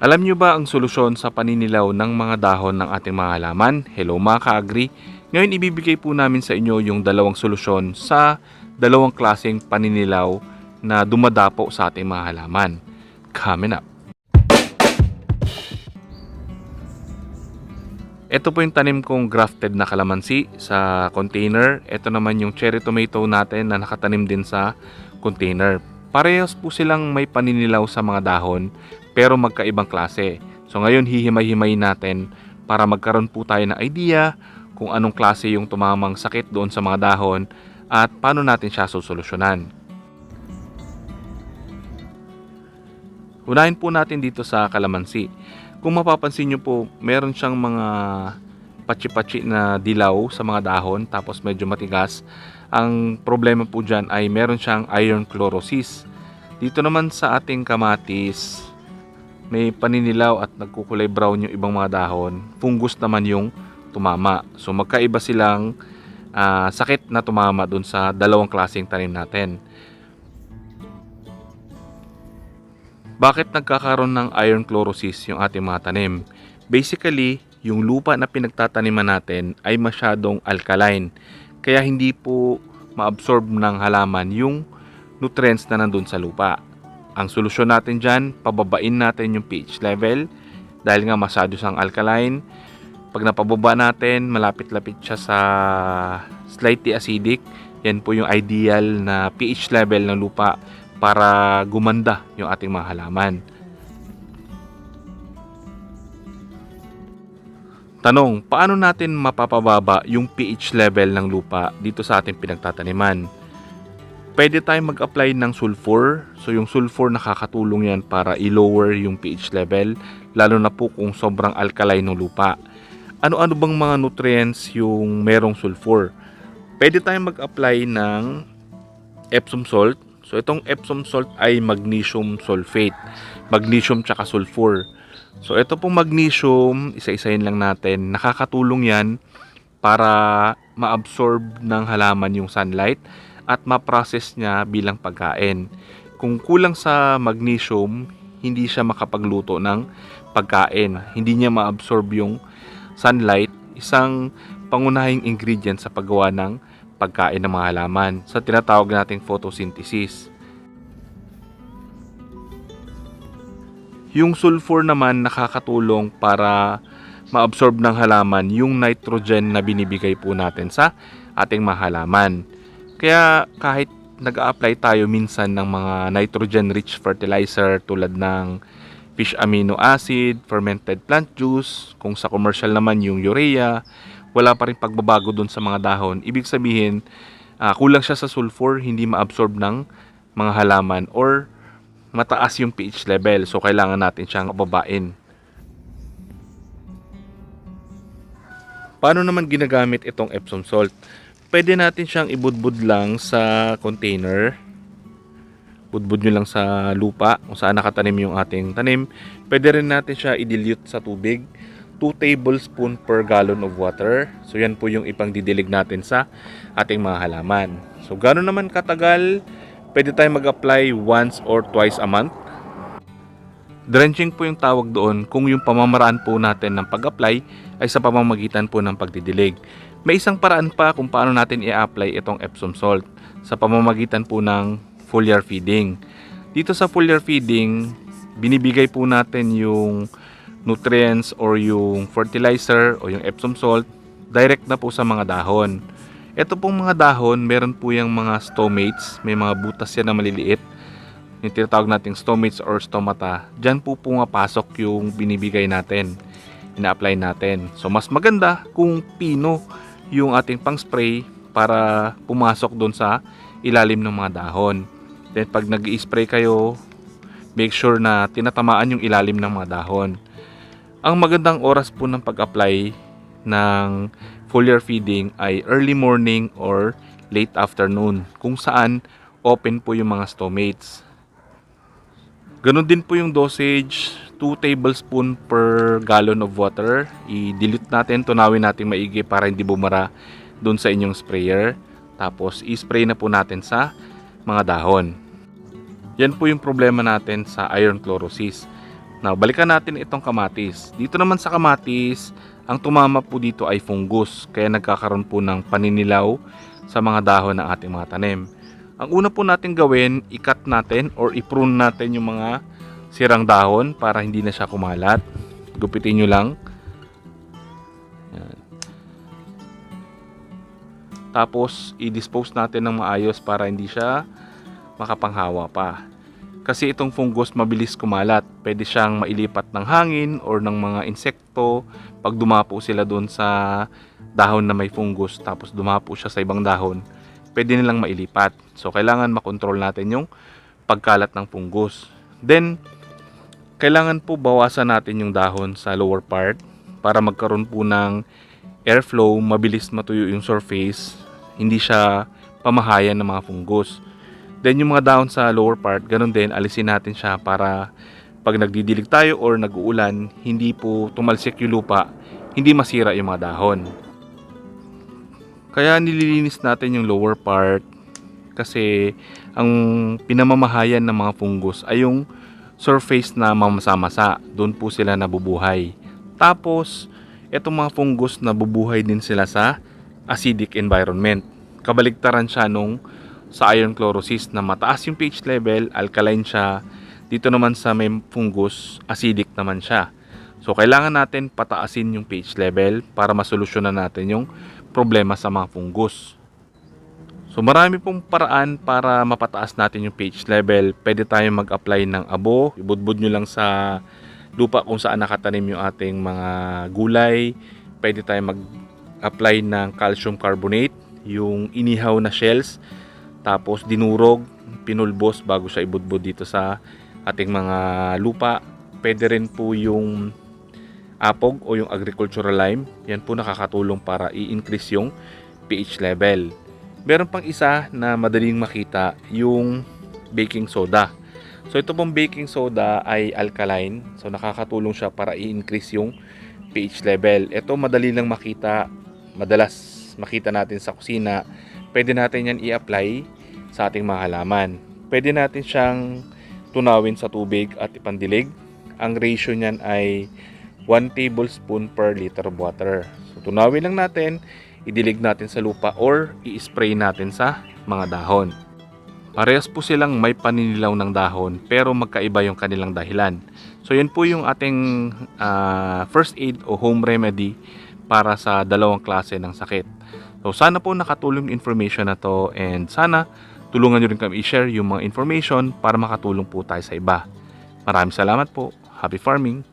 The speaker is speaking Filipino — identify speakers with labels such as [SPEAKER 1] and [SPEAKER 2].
[SPEAKER 1] Alam nyo ba ang solusyon sa paninilaw ng mga dahon ng ating mga halaman? Hello mga ka-agri! Ngayon ibibigay po namin sa inyo yung dalawang solusyon sa dalawang klaseng paninilaw na dumadapo sa ating mga halaman. Coming up! Ito po yung tanim kong grafted na kalamansi sa container. Ito naman yung cherry tomato natin na nakatanim din sa container. Parehas po silang may paninilaw sa mga dahon pero magkaibang klase. So ngayon hihimay-himay natin para magkaroon po tayo ng idea kung anong klase yung tumamang sakit doon sa mga dahon at paano natin siya susolusyonan. Unahin po natin dito sa kalamansi. Kung mapapansin nyo po, meron siyang mga patsi-patsi na dilaw sa mga dahon tapos medyo matigas. Ang problema po dyan ay meron siyang iron chlorosis. Dito naman sa ating kamatis, may paninilaw at nagkukulay brown yung ibang mga dahon. Fungus naman yung tumama. So magkaiba silang ah, sakit na tumama dun sa dalawang klaseng tanim natin. Bakit nagkakaroon ng iron chlorosis yung ating mga tanim? Basically, yung lupa na pinagtataniman natin ay masyadong alkaline. Kaya hindi po ma-absorb ng halaman yung nutrients na nandun sa lupa. Ang solusyon natin dyan, pababain natin yung pH level dahil nga masyado siyang alkaline. Pag napababa natin, malapit-lapit siya sa slightly acidic. Yan po yung ideal na pH level ng lupa para gumanda yung ating mga halaman. Tanong, paano natin mapapababa yung pH level ng lupa dito sa ating pinagtataniman? Pwede tayong mag-apply ng sulfur. So yung sulfur nakakatulong yan para i-lower yung pH level lalo na po kung sobrang alkaline ng lupa. Ano-ano bang mga nutrients yung merong sulfur? Pwede tayong mag-apply ng Epsom salt. So itong Epsom salt ay magnesium sulfate. Magnesium tsaka sulfur. So ito pong magnesium, isa-isahin lang natin. Nakakatulong yan para ma-absorb ng halaman yung sunlight at ma-process niya bilang pagkain. Kung kulang sa magnesium, hindi siya makapagluto ng pagkain. Hindi niya ma-absorb yung sunlight, isang pangunahing ingredient sa paggawa ng pagkain ng mga halaman sa tinatawag nating photosynthesis. Yung sulfur naman nakakatulong para ma-absorb ng halaman yung nitrogen na binibigay po natin sa ating mga halaman. Kaya kahit nag-a-apply tayo minsan ng mga nitrogen-rich fertilizer tulad ng fish amino acid, fermented plant juice, kung sa commercial naman yung urea, wala pa rin pagbabago dun sa mga dahon. Ibig sabihin, ah, kulang siya sa sulfur, hindi ma-absorb ng mga halaman or mataas yung pH level. So, kailangan natin siyang babain. Paano naman ginagamit itong Epsom salt? Pwede natin siyang ibudbud lang sa container. Budbud nyo lang sa lupa kung saan nakatanim yung ating tanim. Pwede rin natin siya i-dilute sa tubig. 2 tablespoon per gallon of water. So yan po yung ipang didilig natin sa ating mga halaman. So gano'n naman katagal, pwede tayo mag-apply once or twice a month. Drenching po yung tawag doon kung yung pamamaraan po natin ng pag-apply ay sa pamamagitan po ng pagdidilig. May isang paraan pa kung paano natin i-apply itong Epsom salt sa pamamagitan po ng foliar feeding. Dito sa foliar feeding, binibigay po natin yung nutrients or yung fertilizer o yung Epsom salt direct na po sa mga dahon. Ito pong mga dahon, meron po yung mga stomates, may mga butas yan na maliliit. Yung tinatawag nating stomates or stomata. Diyan po pumapasok yung binibigay natin, ina-apply natin. So mas maganda kung pino yung ating pang spray para pumasok doon sa ilalim ng mga dahon. Then pag nag spray kayo, make sure na tinatamaan yung ilalim ng mga dahon. Ang magandang oras po ng pag-apply ng foliar feeding ay early morning or late afternoon kung saan open po yung mga stomates. Ganon din po yung dosage, 2 tablespoon per gallon of water. I-dilute natin, tunawin natin maigi para hindi bumara doon sa inyong sprayer. Tapos i-spray na po natin sa mga dahon. Yan po yung problema natin sa iron chlorosis. Now, balikan natin itong kamatis. Dito naman sa kamatis, ang tumama po dito ay fungus. Kaya nagkakaroon po ng paninilaw sa mga dahon ng ating mga tanim. Ang una po natin gawin, ikat natin or iprune natin yung mga sirang dahon para hindi na siya kumalat. Gupitin nyo lang. Yan. Tapos, i-dispose natin ng maayos para hindi siya makapanghawa pa. Kasi itong fungus mabilis kumalat. Pwede siyang mailipat ng hangin or ng mga insekto. Pag dumapo sila doon sa dahon na may fungus tapos dumapo siya sa ibang dahon, pwede nilang mailipat. So, kailangan makontrol natin yung pagkalat ng fungus. Then, kailangan po bawasan natin yung dahon sa lower part para magkaroon po ng airflow, mabilis matuyo yung surface, hindi siya pamahayan ng mga fungus. Then yung mga dahon sa lower part, ganun din, alisin natin siya para pag nagdidilig tayo or nag-uulan, hindi po tumalsik yung lupa, hindi masira yung mga dahon. Kaya nililinis natin yung lower part kasi ang pinamamahayan ng mga fungus ay yung surface na mamasa-masa. Doon po sila nabubuhay. Tapos, etong mga fungus nabubuhay din sila sa acidic environment. Kabaligtaran siya nung sa iron chlorosis na mataas yung pH level, alkaline siya. Dito naman sa may fungus, acidic naman siya. So, kailangan natin pataasin yung pH level para masolusyonan natin yung problema sa mga fungus. So, marami pong paraan para mapataas natin yung pH level. Pwede tayong mag-apply ng abo. Ibudbud nyo lang sa lupa kung saan nakatanim yung ating mga gulay. Pwede tayong mag-apply ng calcium carbonate, yung inihaw na shells tapos dinurog, pinulbos bago siya ibudbud dito sa ating mga lupa. Pwede rin po yung apog o yung agricultural lime. Yan po nakakatulong para i-increase yung pH level. Meron pang isa na madaling makita, yung baking soda. So ito pong baking soda ay alkaline. So nakakatulong siya para i-increase yung pH level. Ito madali lang makita, madalas makita natin sa kusina pwede natin yan i-apply sa ating mga halaman. Pwede natin siyang tunawin sa tubig at ipandilig. Ang ratio niyan ay 1 tablespoon per liter of water. So, tunawin lang natin, idilig natin sa lupa or i-spray natin sa mga dahon. Parehas po silang may paninilaw ng dahon pero magkaiba yung kanilang dahilan. So yan po yung ating ah, first aid o home remedy para sa dalawang klase ng sakit. So sana po nakatulong information na to and sana tulungan nyo rin kami i-share yung mga information para makatulong po tayo sa iba. Maraming salamat po. Happy farming!